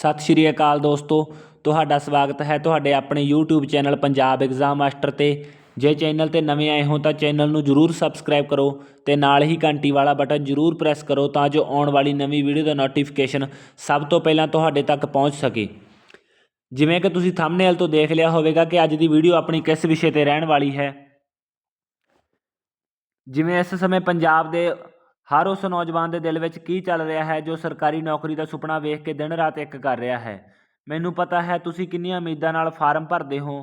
ਸਤਿ ਸ਼੍ਰੀ ਅਕਾਲ ਦੋਸਤੋ, ਤੁਹਾਡਾ ਸਵਾਗਤ ਹੈ ਤੁਹਾਡੇ ਆਪਣੇ YouTube channel Punjab exam master ਤੇ। ਜੇ ਚੈਨਲ ਤੇ ਨਵੇਂ ਆਏ ਹੋ ਤਾਂ ਚੈਨਲ ਨੂੰ ਜਰੂਰ ਸਬਸਕ੍ਰਾਈਬ ਕਰੋ ਤੇ ਨਾਲ ਹੀ ਘੰਟੀ ਵਾਲਾ ਬਟਨ ਜਰੂਰ ਪ੍ਰੈਸ ਕਰੋ ਤਾਂ ਜੋ ਆਉਣ ਵਾਲੀ ਨਵੀਂ ਵੀਡੀਓ ਦਾ ਨੋਟੀਫਿਕੇਸ਼ਨ ਸਭ ਤੋਂ ਪਹਿਲਾਂ ਤੁਹਾਡੇ ਤੱਕ ਪਹੁੰਚ ਸਕੇ। ਜਿਵੇਂ ਕਿ ਤੁਸੀਂ ਥੰਬਨੇਲ ਤੋਂ ਦੇਖ ਲਿਆ ਹੋਵੇਗਾ ਕਿ ਅੱਜ ਦੀ ਵੀਡੀਓ ਆਪਣੀ ਕਿਸ ਵਿਸ਼ੇ ਤੇ ਰਹਿਣ ਵਾਲੀ ਹੈ। ਜਿਵੇਂ ਇਸ ਸਮੇਂ ਪੰਜਾਬ ਦੇ ਹਰ ਉਸ ਨੌਜਵਾਨ ਦੇ ਦਿਲ ਵਿੱਚ ਕੀ ਚੱਲ ਰਿਹਾ ਹੈ ਜੋ ਸਰਕਾਰੀ ਨੌਕਰੀ ਦਾ ਸੁਪਨਾ ਵੇਖ ਕੇ ਦਿਨ ਰਾਤ ਇੱਕ ਕਰ ਰਿਹਾ ਹੈ? ਮੈਨੂੰ ਪਤਾ ਹੈ ਤੁਸੀਂ ਕਿੰਨੀਆਂ ਉਮੀਦਾਂ ਨਾਲ ਫਾਰਮ ਭਰਦੇ ਹੋ,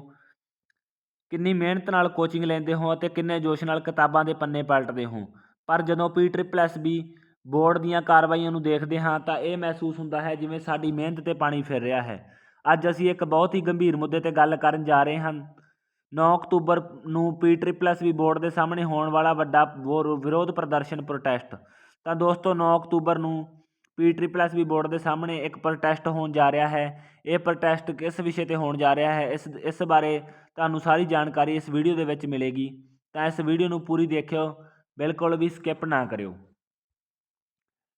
ਕਿੰਨੀ ਮਿਹਨਤ ਨਾਲ ਕੋਚਿੰਗ ਲੈਂਦੇ ਹੋ ਅਤੇ ਕਿੰਨੇ ਜੋਸ਼ ਨਾਲ ਕਿਤਾਬਾਂ ਦੇ ਪੰਨੇ ਪਲਟਦੇ ਹੋ। ਪਰ ਜਦੋਂ P triple S B board ਦੀਆਂ ਕਾਰਵਾਈਆਂ ਨੂੰ ਦੇਖਦੇ ਹਾਂ ਤਾਂ ਇਹ ਮਹਿਸੂਸ ਹੁੰਦਾ ਹੈ ਜਿਵੇਂ ਸਾਡੀ ਮਿਹਨਤ ਤੇ ਪਾਣੀ ਫਿਰ ਰਿਹਾ ਹੈ। ਅੱਜ ਅਸੀਂ ਇੱਕ ਬਹੁਤ ਹੀ ਗੰਭੀਰ ਮੁੱਦੇ ਤੇ ਗੱਲ ਕਰਨ ਜਾ ਰਹੇ ਹਾਂ 9 ਅਕਤੂਬਰ ਨੂੰ P triple S B board ਦੇ ਸਾਹਮਣੇ ਹੋਣ ਵਾਲਾ ਵੱਡਾ ਵੋ- ਵਿਰੋਧ ਪ੍ਰਦਰਸ਼ਨ ਪ੍ਰੋਟੈਸਟ ਤਾਂ ਦੋਸਤੋ 9 ਅਕਤੂਬਰ ਨੂੰ P triple S B board ਦੇ ਸਾਹਮਣੇ ਇੱਕ ਪ੍ਰੋਟੈਸਟ ਹੋਣ ਜਾ ਰਿਹਾ ਹੈ। ਇਹ ਪ੍ਰੋਟੈਸਟ ਕਿਸ ਵਿਸ਼ੇ ਤੇ ਹੋਣ ਜਾ ਰਿਹਾ ਹੈ? ਇਸ ਇਸ ਬਾਰੇ ਤੁਹਾਨੂੰ ਸਾਰੀ ਜਾਣਕਾਰੀ ਇਸ ਵੀਡੀਓ ਦੇ ਵਿੱਚ ਮਿਲੇਗੀ। ਤਾਂ ਇਸ ਵੀਡੀਓ ਨੂੰ ਪੂਰੀ ਦੇਖਿਓ, ਬਿਲਕੁਲ ਵੀ ਸਕਿਪ ਨਾ ਕਰਿਓ।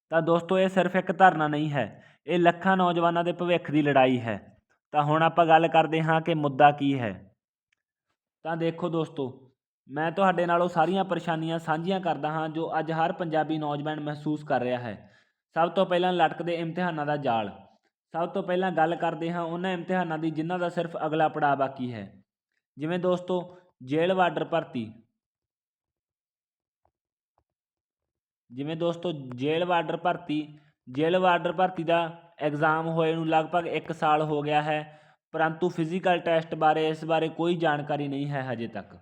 ਤਾਂ ਦੋਸਤੋ, ਇਹ ਸਿਰਫ ਇੱਕ ਧਰਨਾ ਨਹੀਂ ਹੈ, ਇਹ ਲੱਖਾਂ ਨੌਜਵਾਨਾਂ ਦੇ ਭਵਿੱਖ ਦੀ ਲੜਾਈ ਹੈ। ਤਾਂ ਹੁਣ ਆਪਾਂ ਗੱਲ ਕਰਦੇ ਹਾਂ ਕਿ ਮੁੱਦਾ ਕੀ ਹੈ। ਤਾਂ ਦੇਖੋ ਦੋਸਤੋ, ਮੈਂ ਤੁਹਾਡੇ ਨਾਲ ਉਹ ਸਾਰੀਆਂ ਪਰੇਸ਼ਾਨੀਆਂ ਸਾਂਝੀਆਂ ਕਰਦਾ ਹਾਂ ਜੋ ਅੱਜ ਹਰ ਪੰਜਾਬੀ ਨੌਜਵਾਨ ਮਹਿਸੂਸ ਕਰ ਰਿਹਾ ਹੈ। ਸਭ ਤੋਂ ਪਹਿਲਾਂ ਲਟਕਦੇ ਇਮਤਿਹਾਨਾਂ ਦਾ ਜਾਲ। ਸਭ ਤੋਂ ਪਹਿਲਾਂ ਗੱਲ ਕਰਦੇ ਹਾਂ ਉਹਨਾਂ ਇਮਤਿਹਾਨਾਂ ਦੀ ਜਿਨ੍ਹਾਂ ਦਾ ਸਿਰਫ ਅਗਲਾ ਪੜਾਅ ਬਾਕੀ ਹੈ। ਜਿਵੇਂ ਦੋਸਤੋ, ਜੇਲ੍ਹ ਵਾਰਡਰ ਭਰਤੀ। ਜਿਵੇਂ ਦੋਸਤੋ, ਜੇਲ੍ਹ ਵਾਰਡਰ ਭਰਤੀ। ਜੇਲ੍ਹ ਵਾਰਡਰ ਭਰਤੀ ਦਾ ਐਗਜ਼ਾਮ ਹੋਏ ਨੂੰ ਲਗਭਗ 1 ਸਾਲ ਹੋ ਗਿਆ ਹੈ। ਪਰੰਤੂ ਫਿਜ਼ੀਕਲ ਟੈਸਟ ਬਾਰੇ, ਇਸ ਬਾਰੇ ਕੋਈ ਜਾਣਕਾਰੀ ਨਹੀਂ ਹੈ ਹਜੇ ਤੱਕ।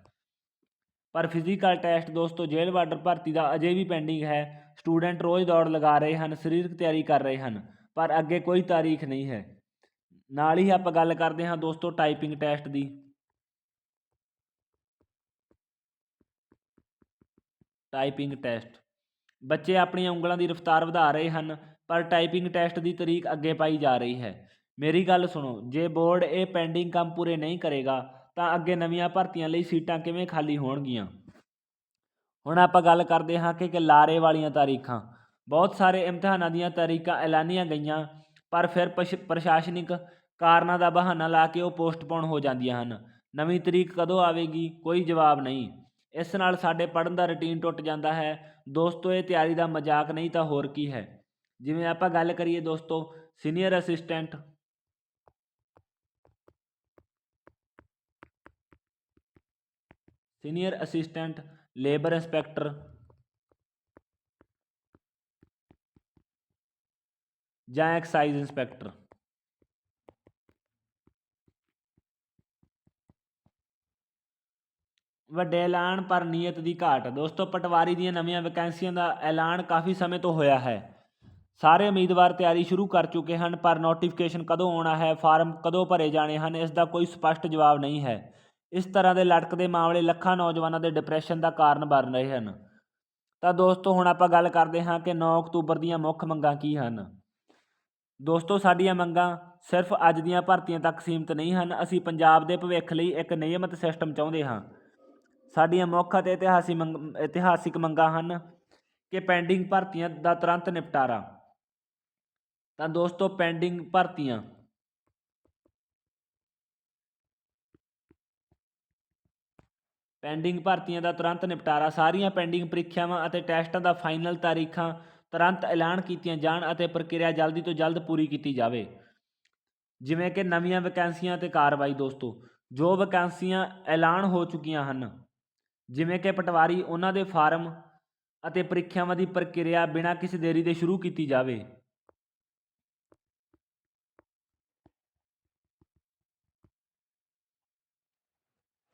ਪਰ ਫਿਜ਼ੀਕਲ ਟੈਸਟ ਦੋਸਤੋ, ਜੇਲ੍ਹ ਵਾਰਡਰ ਭਰਤੀ ਦਾ ਅਜੇ ਵੀ ਪੈਂਡਿੰਗ ਹੈ। ਸਟੂਡੈਂਟ ਰੋਜ਼ ਦੌੜ ਲਗਾ ਰਹੇ ਹਨ, ਸਰੀਰਕ ਤਿਆਰੀ ਕਰ ਰਹੇ ਹਨ, ਪਰ ਅੱਗੇ ਕੋਈ ਤਾਰੀਖ ਨਹੀਂ ਹੈ। ਨਾਲ ਹੀ ਆਪਾਂ ਗੱਲ ਕਰਦੇ ਹਾਂ ਦੋਸਤੋ ਟਾਈਪਿੰਗ ਟੈਸਟ ਦੀ। ਟਾਈਪਿੰਗ ਟੈਸਟ ਬੱਚੇ ਆਪਣੀਆਂ ਉਂਗਲਾਂ ਦੀ ਰਫ਼ਤਾਰ ਵਧਾ ਰਹੇ ਹਨ, ਪਰ ਟਾਈਪਿੰਗ ਟੈਸਟ ਦੀ ਤਰੀਕ ਅੱਗੇ ਪਾਈ ਜਾ ਰਹੀ ਹੈ। ਮੇਰੀ ਗੱਲ ਸੁਣੋ, ਜੇ ਬੋਰਡ ਇਹ ਪੈਂਡਿੰਗ ਕੰਮ ਪੂਰੇ ਨਹੀਂ ਕਰੇਗਾ, ਤਾਂ ਅੱਗੇ ਨਵੀਆਂ ਭਰਤੀਆਂ ਲਈ ਸੀਟਾਂ ਕਿਵੇਂ ਖਾਲੀ ਹੋਣਗੀਆਂ? ਹੁਣ ਆਪਾਂ ਗੱਲ ਕਰਦੇ ਹਾਂ ਕਿ ਕਿ ਲਾਰੇ ਵਾਲੀਆਂ ਤਾਰੀਖਾਂ। ਬਹੁਤ ਸਾਰੇ ਇਮਤਿਹਾਨਾਂ ਦੀਆਂ ਤਾਰੀਖਾਂ ਐਲਾਨੀਆਂ ਗਈਆਂ, ਪਰ ਫਿਰ ਪਸ਼- ਪ੍ਰਸ਼ਾਸਨਿਕ ਕਾਰਨਾਂ ਦਾ ਬਹਾਨਾ ਲਾ ਕੇ ਉਹ ਪੋਸਟਪੋਨ ਹੋ ਜਾਂਦੀਆਂ ਹਨ। ਨਵੀਂ ਤਰੀਕ ਕਦੋਂ ਆਵੇਗੀ? ਕੋਈ ਜਵਾਬ ਨਹੀਂ। ਇਸ ਨਾਲ ਸਾਡੇ ਪੜ੍ਹਨ ਦਾ ਰੁਟੀਨ ਟੁੱਟ ਜਾਂਦਾ ਹੈ। ਦੋਸਤੋ, ਇਹ ਤਿਆਰੀ ਦਾ ਮਜ਼ਾਕ ਨਹੀਂ ਤਾਂ ਹੋਰ ਕੀ ਹੈ। ਜਿਵੇਂ ਆਪਾਂ ਗੱਲ ਕਰੀਏ ਦੋਸਤੋ, senior assistant senior assistant, labour inspector ਜਾਂ ਐਕਸਾਈਜ਼ ਇੰਸਪੈਕਟਰ। ਵੱਡੇ ਐਲਾਨ ਪਰ ਨੀਅਤ ਦੀ ਘਾਟ। ਦੋਸਤੋ, ਪਟਵਾਰੀ ਦੀਆਂ ਨਵੀਆਂ ਵੈਕੈਂਸੀਆਂ ਦਾ ਐਲਾਨ ਕਾਫੀ ਸਮੇਂ ਤੋਂ ਹੋਇਆ ਹੈ। ਸਾਰੇ ਉਮੀਦਵਾਰ ਤਿਆਰੀ ਸ਼ੁਰੂ ਕਰ ਚੁੱਕੇ ਹਨ, ਪਰ ਨੋਟੀਫਿਕੇਸ਼ਨ ਕਦੋਂ ਆਉਣਾ ਹੈ, ਫਾਰਮ ਕਦੋਂ ਭਰੇ ਜਾਣੇ ਹਨ, ਇਸ ਦਾ ਕੋਈ ਸਪਸ਼ਟ ਜਵਾਬ ਨਹੀਂ ਹੈ। ਇਸ ਤਰ੍ਹਾਂ ਦੇ ਲਟਕਦੇ ਮਾਮਲੇ ਲੱਖਾਂ ਨੌਜਵਾਨਾਂ ਦੇ ਡਿਪਰੈਸ਼ਨ ਦਾ ਕਾਰਨ ਬਣ ਰਹੇ ਹਨ। ਤਾਂ ਦੋਸਤੋ, ਹੁਣ ਆਪਾਂ ਗੱਲ ਕਰਦੇ ਹਾਂ ਕਿ 9 ਅਕਤੂਬਰ ਦੀਆਂ ਮੁੱਖ ਮੰਗਾਂ ਕੀ ਹਨ। ਦੋਸਤੋ, ਸਾਡੀਆਂ ਮੰਗਾਂ ਸਿਰਫ ਅੱਜ ਦੀਆਂ ਭਰਤੀਆਂ ਤੱਕ ਸੀਮਿਤ ਨਹੀਂ ਹਨ। ਅਸੀਂ ਪੰਜਾਬ ਦੇ ਭਵਿੱਖ ਲਈ ਇੱਕ ਨਿਯਮਤ ਸਿਸਟਮ ਚਾਹੁੰਦੇ ਹਾਂ। ਸਾਡੀਆਂ ਮੁੱਖ ਅਤੇ ਇਤਿਹਾਸਿਕ ਮੰਗ, ਇਤਿਹਾਸਿਕ ਮੰਗਾਂ ਹਨ ਕਿ ਪੈਂਡਿੰਗ ਭਰਤੀਆਂ ਦਾ ਤੁਰੰਤ ਨਿਪਟਾਰਾ। ਤਾਂ ਦੋਸਤੋ, ਪੈਂਡਿੰਗ ਭਰਤੀਆਂ ਪੈਂਡਿੰਗ ਭਰਤੀਆਂ ਦਾ ਤੁਰੰਤ ਨਿਪਟਾਰਾ, ਸਾਰੀਆਂ ਪੈਂਡਿੰਗ ਪ੍ਰੀਖਿਆਵਾਂ ਅਤੇ ਟੈਸਟਾਂ ਦਾ ਫਾਈਨਲ ਤਾਰੀਖਾਂ ਤੁਰੰਤ ਐਲਾਨ ਕੀਤੀਆਂ ਜਾਣ ਅਤੇ ਪ੍ਰਕਿਰਿਆ ਜਲਦੀ ਤੋਂ ਜਲਦ ਪੂਰੀ ਕੀਤੀ ਜਾਵੇ। ਜਿਵੇਂ ਕਿ ਨਵੀਆਂ ਵੈਕੈਂਸੀਆਂ ਤੇ ਕਾਰਵਾਈ ਦੋਸਤੋ, ਜੋ ਵੈਕੈਂਸੀਆਂ ਐਲਾਨ ਹੋ ਚੁੱਕੀਆਂ ਹਨ, ਜਿਵੇਂ ਕਿ ਪਟਵਾਰੀ ਉਹਨਾਂ ਦੇ ਫਾਰਮ ਅਤੇ ਪ੍ਰੀਖਿਆਵਾਂ ਦੀ ਪ੍ਰਕਿਰਿਆ ਬਿਨਾਂ ਕਿਸੇ ਦੇਰੀ ਦੇ ਸ਼ੁਰੂ ਕੀਤੀ ਜਾਵੇ।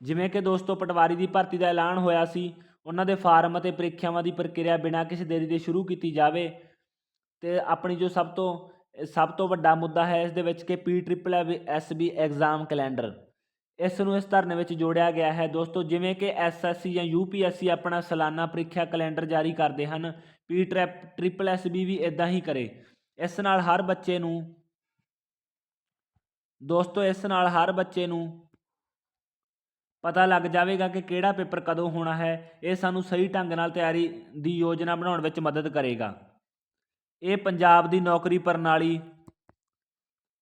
ਜਿਵੇਂ ਕਿ ਦੋਸਤੋ, ਪਟਵਾਰੀ ਦੀ ਭਰਤੀ ਦਾ ਐਲਾਨ ਹੋਇਆ ਸੀ। ਉਹਨਾਂ ਦੇ ਫਾਰਮ ਅਤੇ ਪ੍ਰੀਖਿਆਵਾਂ ਦੀ ਪ੍ਰਕਿਰਿਆ ਬਿਨਾਂ ਕਿਸੇ ਦੇਰੀ ਦੇ ਸ਼ੁਰੂ ਕੀਤੀ ਜਾਵੇ। ਤੇ ਆਪਣੀ ਜੋ ਸਭ ਤੋਂ ਸਭ ਤੋਂ ਵੱਡਾ ਮੁੱਦਾ ਹੈ, ਇਸ ਦੇ ਵਿੱਚ ਕਿ P triple S B exam calendar ਇਸ ਨੂੰ ਇਸ ਧਰਨੇ ਵਿੱਚ ਜੋੜਿਆ ਗਿਆ ਹੈ। ਦੋਸਤੋ, ਜਿਵੇਂ ਕਿ ਐਸਐਸਸੀ ਜਾਂ ਯੂਪੀਐਸਸੀ ਆਪਣਾ ਸਾਲਾਨਾ ਪ੍ਰੀਖਿਆ ਕੈਲੰਡਰ ਜਾਰੀ ਕਰਦੇ ਹਨ ਪੀ ਟ੍ਰਿਪਲ ਐਸ ਬੀ ਵੀ ਇਦਾਂ ਹੀ ਕਰੇ। ਇਸ ਨਾਲ ਹਰ ਬੱਚੇ ਨੂੰ, ਦੋਸਤੋ, ਇਸ ਨਾਲ ਹਰ ਬੱਚੇ ਨੂੰ ਪਤਾ ਲੱਗ ਜਾਵੇਗਾ ਕਿ ਕਿਹੜਾ ਪੇਪਰ ਕਦੋਂ ਹੋਣਾ ਹੈ, ਇਹ ਸਾਨੂੰ ਸਹੀ ਢੰਗ ਨਾਲ ਤਿਆਰੀ ਦੀ ਯੋਜਨਾ ਬਣਾਉਣ ਵਿੱਚ ਮਦਦ ਕਰੇਗਾ। ਇਹ ਪੰਜਾਬ ਦੀ ਨੌਕਰੀ ਪ੍ਰਣਾਲੀ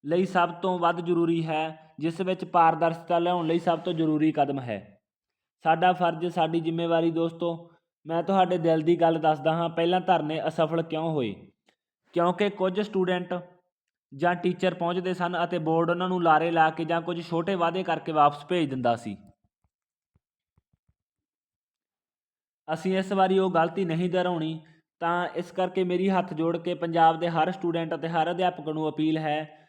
ਲਈ ਸਭ ਤੋਂ ਵੱਧ ਜ਼ਰੂਰੀ ਹੈ, ਜਿਸ ਵਿੱਚ ਪਾਰਦਰਸ਼ਤਾ ਲਿਆਉਣ ਲਈ ਸਭ ਤੋਂ ਜ਼ਰੂਰੀ ਕਦਮ ਹੈ। ਸਾਡਾ ਫਰਜ਼, ਸਾਡੀ ਜ਼ਿੰਮੇਵਾਰੀ ਦੋਸਤੋ, ਮੈਂ ਤੁਹਾਡੇ ਦਿਲ ਦੀ ਗੱਲ ਦੱਸਦਾ ਹਾਂ, ਪਹਿਲਾਂ ਧਰਨੇ ਅਸਫਲ ਕਿਉਂ ਹੋਏ? ਕਿਉਂਕਿ ਕੁਝ ਸਟੂਡੈਂਟ ਜਾਂ ਟੀਚਰ ਪਹੁੰਚਦੇ ਸਨ ਅਤੇ ਬੋਰਡ ਉਹਨਾਂ ਨੂੰ ਲਾਰੇ ਲਾ ਕੇ ਜਾਂ ਕੁਝ ਛੋਟੇ ਵਾਅਦੇ ਕਰਕੇ ਵਾਪਸ ਭੇਜ ਦਿੰਦਾ ਸੀ। ਅਸੀਂ ਇਸ ਵਾਰੀ ਉਹ ਗਲਤੀ ਨਹੀਂ ਦੁਹਰਾਉਣੀ। ਤਾਂ ਇਸ ਕਰਕੇ ਮੇਰੀ ਹੱਥ ਜੋੜ ਕੇ ਪੰਜਾਬ ਦੇ ਹਰ ਸਟੂਡੈਂਟ ਅਤੇ ਹਰ ਅਧਿਆਪਕ ਨੂੰ ਅਪੀਲ ਹੈ,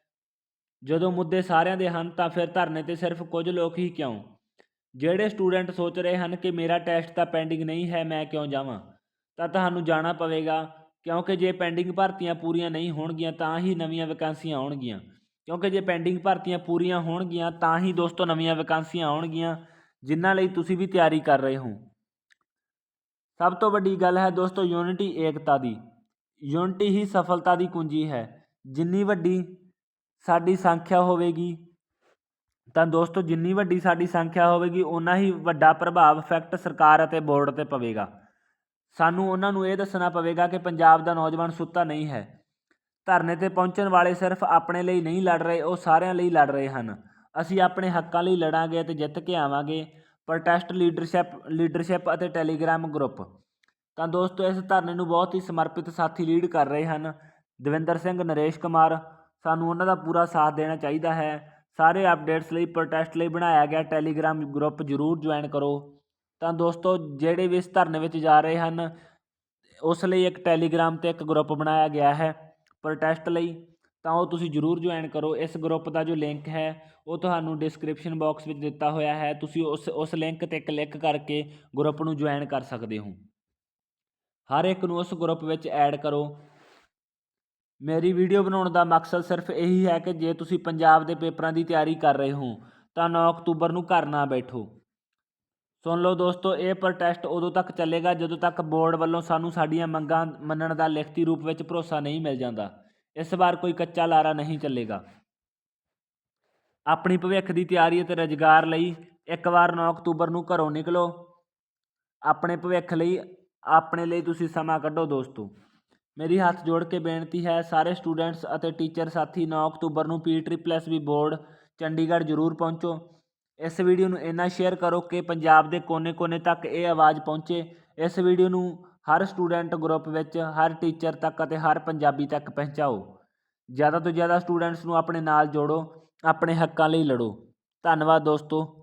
ਜਦੋਂ ਮੁੱਦੇ ਸਾਰਿਆਂ ਦੇ ਹਨ ਤਾਂ ਫਿਰ ਧਰਨੇ ਤੇ ਸਿਰਫ ਕੁਝ ਲੋਕ ਹੀ ਕਿਉਂ? ਜਿਹੜੇ ਸਟੂਡੈਂਟ ਸੋਚ ਰਹੇ ਹਨ ਕਿ ਮੇਰਾ ਟੈਸਟ ਤਾਂ ਪੈਂਡਿੰਗ ਨਹੀਂ ਹੈ, ਮੈਂ ਕਿਉਂ ਜਾਵਾਂ? ਤਾਂ ਤੁਹਾਨੂੰ ਜਾਣਾ ਪਵੇਗਾ, ਕਿਉਂਕਿ ਜੇ ਪੈਂਡਿੰਗ ਭਰਤੀਆਂ ਪੂਰੀਆਂ ਨਹੀਂ ਹੋਣਗੀਆਂ ਤਾਂ ਹੀ ਨਵੀਆਂ ਵੈਕੈਂਸੀਆਂ ਆਉਣਗੀਆਂ। ਕਿਉਂਕਿ ਜੇ ਪੈਂਡਿੰਗ ਭਰਤੀਆਂ ਪੂਰੀਆਂ ਹੋਣਗੀਆਂ ਤਾਂ ਹੀ ਦੋਸਤੋ ਨਵੀਆਂ ਵੈਕੈਂਸੀਆਂ ਆਉਣਗੀਆਂ, ਜਿਨ੍ਹਾਂ ਲਈ ਤੁਸੀਂ ਵੀ ਤਿਆਰੀ ਕਰ ਰਹੇ ਹੋ। ਸਭ ਤੋਂ ਵੱਡੀ ਗੱਲ ਹੈ ਦੋਸਤੋ ਯੂਨਿਟੀ ਏਕਤਾ ਦੀ। ਯੂਨਿਟੀ ਹੀ ਸਫਲਤਾ ਦੀ ਕੁੰਜੀ ਹੈ। ਜਿੰਨੀ ਵੱਡੀ ਸਾਡੀ ਸੰਖਿਆ ਹੋਵੇਗੀ, ਤਾਂ ਦੋਸਤੋ ਜਿੰਨੀ ਵੱਡੀ ਸਾਡੀ ਸੰਖਿਆ ਹੋਵੇਗੀ ਉਨਾ ਹੀ ਵੱਡਾ ਪ੍ਰਭਾਵ ਇਫੈਕਟ ਸਰਕਾਰ ਅਤੇ ਬੋਰਡ ਤੇ ਪਵੇਗਾ। ਸਾਨੂੰ ਉਹਨਾਂ ਨੂੰ ਇਹ ਦੱਸਣਾ ਪਵੇਗਾ ਕਿ ਪੰਜਾਬ ਦਾ ਨੌਜਵਾਨ ਸੁੱਤਾ ਨਹੀਂ ਹੈ। ਧਰਨੇ ਤੇ ਪਹੁੰਚਣ ਵਾਲੇ ਸਿਰਫ ਆਪਣੇ ਲਈ ਨਹੀਂ ਲੜ ਰਹੇ, ਉਹ ਸਾਰਿਆਂ ਲਈ ਲੜ ਰਹੇ ਹਨ। ਅਸੀਂ ਆਪਣੇ ਹੱਕਾਂ ਲਈ ਲੜਾਂਗੇ ਤੇ ਜਿੱਤ ਕੇ ਆਵਾਂਗੇ। ਪ੍ਰੋਟੈਸਟ ਲੀਡਰਸ਼ਿਪ ਲੀਡਰਸ਼ਿਪ ਅਤੇ ਟੈਲੀਗ੍ਰਾਮ ਗਰੁੱਪ ਤਾਂ ਦੋਸਤੋ, ਇਸ ਧਰਨੇ ਨੂੰ ਬਹੁਤ ਹੀ ਸਮਰਪਿਤ ਸਾਥੀ ਲੀਡ ਕਰ ਰਹੇ ਹਨ। ਦਵਿੰਦਰ ਸਿੰਘ, ਨਰੇਸ਼ ਕੁਮਾਰ, ਸਾਨੂੰ ਉਹਨਾਂ ਦਾ ਪੂਰਾ ਸਾਥ ਦੇਣਾ ਚਾਹੀਦਾ ਹੈ। ਸਾਰੇ ਅਪਡੇਟਸ ਲਈ ਪ੍ਰੋਟੈਸਟ ਲਈ ਬਣਾਇਆ ਗਿਆ ਟੈਲੀਗ੍ਰਾਮ ਗਰੁੱਪ ਜਰੂਰ ਜੁਆਇਨ ਕਰੋ। ਤਾਂ ਦੋਸਤੋ, ਜਿਹੜੇ ਵੀ ਇਸ ਧਰਨੇ ਵਿੱਚ ਜਾ ਰਹੇ ਹਨ, ਉਸ ਲਈ ਇੱਕ ਟੈਲੀਗ੍ਰਾਮ ਤੇ ਇੱਕ ਗਰੁੱਪ ਬਣਾਇਆ ਗਿਆ ਹੈ ਪ੍ਰੋਟੈਸਟ ਲਈ। ਤਾਂ ਉਹ ਤੁਸੀਂ ਜਰੂਰ ਜੁਆਇਨ ਕਰੋ। ਇਸ ਗਰੁੱਪ ਦਾ ਜੋ ਲਿੰਕ ਹੈ, ਉਹ ਤੁਹਾਨੂੰ ਡਿਸਕ੍ਰਿਪਸ਼ਨ ਬਾਕਸ ਵਿੱਚ ਦਿੱਤਾ ਹੋਇਆ ਹੈ। ਤੁਸੀਂ ਉਸ ਉਸ ਲਿੰਕ ਤੇ ਕਲਿੱਕ ਕਰਕੇ ਗਰੁੱਪ ਨੂੰ ਜੁਆਇਨ ਕਰ ਸਕਦੇ ਹੋ। ਹਰ ਇੱਕ ਨੂੰ ਉਸ ਗਰੁੱਪ ਵਿੱਚ ਐਡ ਕਰੋ। ਮੇਰੀ ਵੀਡੀਓ ਬਣਾਉਣ ਦਾ ਮਕਸਦ ਸਿਰਫ ਇਹੀ ਹੈ ਕਿ ਜੇ ਤੁਸੀਂ ਪੰਜਾਬ ਦੇ ਪੇਪਰਾਂ ਦੀ ਤਿਆਰੀ ਕਰ ਰਹੇ ਹੋ, ਤਾਂ 9 ਅਕਤੂਬਰ ਨੂੰ ਘਰ ਨਾ ਬੈਠੋ। ਸੁਣ ਲਓ ਦੋਸਤੋ, ਇਹ ਪ੍ਰੋਟੈਸਟ ਉਦੋਂ ਤੱਕ ਚੱਲੇਗਾ ਜਦੋਂ ਤੱਕ ਬੋਰਡ ਵੱਲੋਂ ਸਾਨੂੰ ਸਾਡੀਆਂ ਮੰਗਾਂ ਮੰਨਣ ਦਾ ਲਿਖਤੀ ਰੂਪ ਵਿੱਚ ਭਰੋਸਾ ਨਹੀਂ ਮਿਲ ਜਾਂਦਾ। ਇਸ ਵਾਰ ਕੋਈ ਕੱਚਾ ਲਾਰਾ ਨਹੀਂ ਚੱਲੇਗਾ। ਆਪਣੀ ਭਵਿੱਖ ਦੀ ਤਿਆਰੀ ਅਤੇ ਰੁਜ਼ਗਾਰ ਲਈ ਇੱਕ ਵਾਰ 9 ਅਕਤੂਬਰ ਨੂੰ ਘਰੋਂ ਨਿਕਲੋ। ਆਪਣੇ ਭਵਿੱਖ ਲਈ, ਆਪਣੇ ਲਈ ਤੁਸੀਂ ਸਮਾਂ ਕੱਢੋ ਦੋਸਤੋ। ਮੇਰੀ ਹੱਥ ਜੋੜ ਕੇ ਬੇਨਤੀ ਹੈ, ਸਾਰੇ ਸਟੂਡੈਂਟਸ ਅਤੇ ਟੀਚਰ ਸਾਥੀ 9 ਅਕਤੂਬਰ ਨੂੰ P triple S B board, Chandigarh ਜ਼ਰੂਰ ਪਹੁੰਚੋ। ਇਸ ਵੀਡੀਓ ਨੂੰ ਇੰਨਾ ਸ਼ੇਅਰ ਕਰੋ ਕਿ ਪੰਜਾਬ ਦੇ ਕੋਨੇ-ਕੋਨੇ ਤੱਕ ਇਹ ਆਵਾਜ਼ ਪਹੁੰਚੇ। ਇਸ ਵੀਡੀਓ ਨੂੰ ਹਰ ਸਟੂਡੈਂਟ ਗਰੁੱਪ ਵਿੱਚ ਹਰ ਟੀਚਰ ਤੱਕ ਅਤੇ ਹਰ ਪੰਜਾਬੀ ਤੱਕ ਪਹੁੰਚਾਓ। ਜ਼ਿਆਦਾ ਤੋਂ ਜ਼ਿਆਦਾ ਸਟੂਡੈਂਟਸ ਨੂੰ ਆਪਣੇ ਨਾਲ ਜੋੜੋ, ਆਪਣੇ ਹੱਕਾਂ ਲਈ ਲੜੋ। ਧੰਨਵਾਦ ਦੋਸਤੋ।